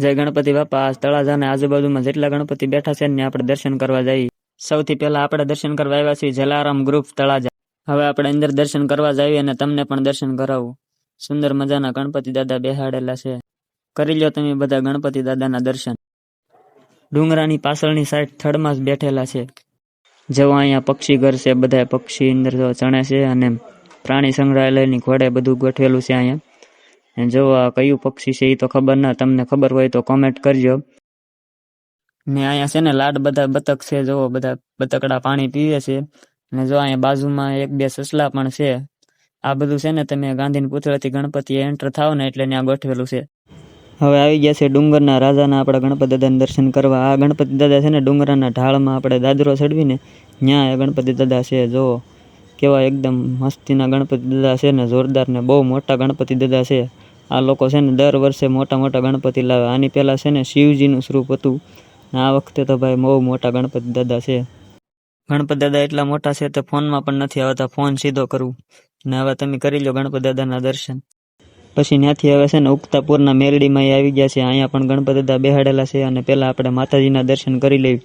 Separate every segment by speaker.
Speaker 1: જય ગણપતિ બાપા. તળાજા તળાજાને આજુબાજુમાં જેટલા ગણપતિ બેઠા છે ને આપણે દર્શન કરવા જઈએ સૌથી પહેલા આપણે દર્શન કરવા આવ્યા છીએ જલારામ ગ્રુપ તળાજા. હવે આપણે અંદર દર્શન કરવા જઈએ અને તમને પણ દર્શન કરાવું. સુંદર મજાના ગણપતિ દાદા બેહાડેલા છે. કરી લો તમે બધા ગણપતિ દાદાના દર્શન. ડુંગરાની પાછળની સાઈડ થડમાં જ બેઠેલા છે. જેવો અહીંયા પક્ષી ઘર છે બધા પક્ષી અંદર ચણે છે અને પ્રાણી સંગ્રહાલયની ઘોડે બધું ગોઠવેલું છે અહીંયા. જો કયું પક્ષી છે એ તો ખબર ના, તમને ખબર હોય તો કોમેન્ટ કરજો. ને અહીંયા છે ને લાડ બધા બતક છે જો બધા બતકડા પાણી પીવે છે. અને જો અહીંયા બાજુમાં એક બે સસલા પણ છે. આ બધું છે ને તમે ગાંધીની પૂતળાથી ગણપતિ એન્ટર થાવ ને એટલે ત્યાં ગોઠવેલું છે. હવે આવી ગયા છે ડુંગરના રાજાના આપણા ગણપતિ દાદાને દર્શન કરવા. આ ગણપતિ દાદા છે ને ડુંગરાના ઢાળમાં આપણે દાદરો ચડવીને ત્યાં એ ગણપતિ દાદા છે. જો કેવા એકદમ મસ્તીના ગણપતિ દાદા છે ને જોરદાર ને બહુ મોટા ગણપતિ દાદા છે. આ લોકો છે ને દર વર્ષે મોટા મોટા ગણપતિ લાવે. આની પહેલાં છે ને શિવજીનું સ્વરૂપ હતું. ને આ વખતે તો ભાઈ બહુ મોટા ગણપતિ દાદા છે. ગણપતિ દાદા એટલા મોટા છે તો ફોનમાં પણ નથી આવતા. ફોન સીધો કરવું ને હવે તમે કરી લો ગણપતિ દાદાના દર્શન. પછી ત્યાંથી હવે છે ને ઉગતાપુરના મેલડીમાં એ આવી ગયા છે. અહીંયા પણ ગણપતિ દાદા બેહાડેલા છે અને પહેલા આપણે માતાજીના દર્શન કરી લેવી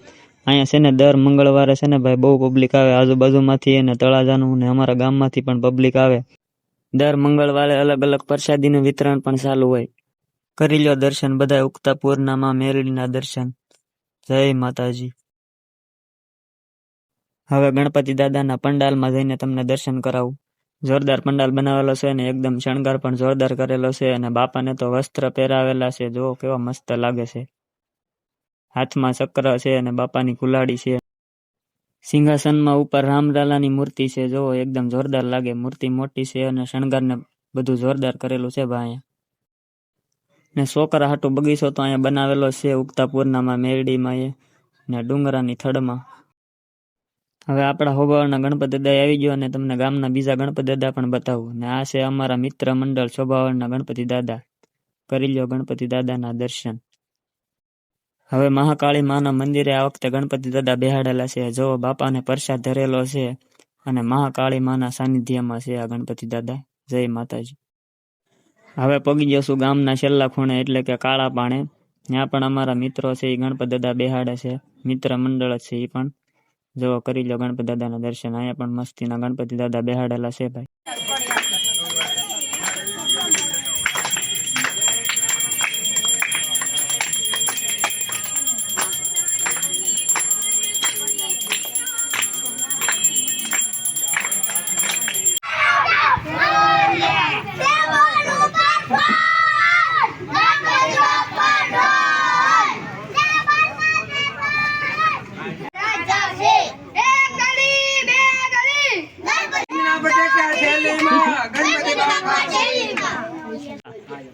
Speaker 1: અહીંયા છે ને દર મંગળવારે છે ને ભાઈ બહુ પબ્લિક આવે. આજુબાજુમાંથી અને તળાજાનું ને અમારા ગામમાંથી પણ પબ્લિક આવે. દર મંગળવારે અલગ અલગ પ્રસાદીનું વિતરણ પણ ચાલુ હોય. કરી લો દર્શન બધા ઉગતા માં મેરડીના દર્શન. જય માતાજી. હવે ગણપતિ દાદાના પંડાલમાં જઈને તમને દર્શન કરાવું. જોરદાર પંડાલ બનાવેલો છે અને એકદમ શણગાર પણ જોરદાર કરેલો છે અને બાપાને તો વસ્ત્ર પહેરાવેલા છે. જો કેવા મસ્ત લાગે છે. હાથમાં ચક્ર છે અને બાપાની કુલાડી છે. સિંહાસનમાં ઉપર રામલાલાની મૂર્તિ છે. જો, એકદમ જોરદાર લાગે. મૂર્તિ મોટી છે અને શણગારને બધું જોરદાર કરેલું છે ભાઈ. ને છોકરા હાટુ બગીચો તો અહીંયા બનાવેલો છે ઉગતા પૂર્ણામાં મેરડીમાં એ, ને ડુંગરાની થડમાં. હવે આપણા હોબાળના ગણપતિ દાદા આવી ગયો અને તમને ગામના બીજા ગણપતિ દાદા પણ બતાવું. ને આ છે અમારા મિત્ર મંડળ, શોભાવળના ગણપતિ દાદા. કરી લ્યો ગણપતિ દાદાના દર્શન. હવે મહાકાળી માના મંદિરે આ વખતે ગણપતિ દાદા બેહાડેલા છે. જો બાપાને પ્રસાદ ધરેલો છે અને મહાકાળી માના સાનિધ્યમાં છે આ ગણપતિ દાદા. જય માતાજી. હવે પગી જશું ગામના છેલ્લા ખૂણે, એટલે કે કાળા પાણે. ત્યાં પણ અમારા મિત્રો છે એ ગણપતિ દાદા બેહાડે છે. મિત્ર મંડળ છે એ પણ. જો કરી લો ગણપતિ દાદાના દર્શન. અહીંયા પણ મસ્તીના ગણપતિ દાદા બેહાડેલા છે ભાઈ.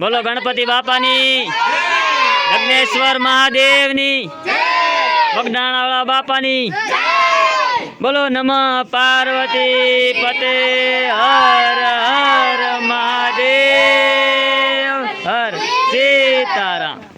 Speaker 1: બોલો ગણપતિ બાપાની. લગ્નેશ્વર મહાદેવની. બગદાણાવાળા બાપાની. બોલો નમઃ પાર્વતી પતે. હર હર મહાદેવ. હર સીતારામ.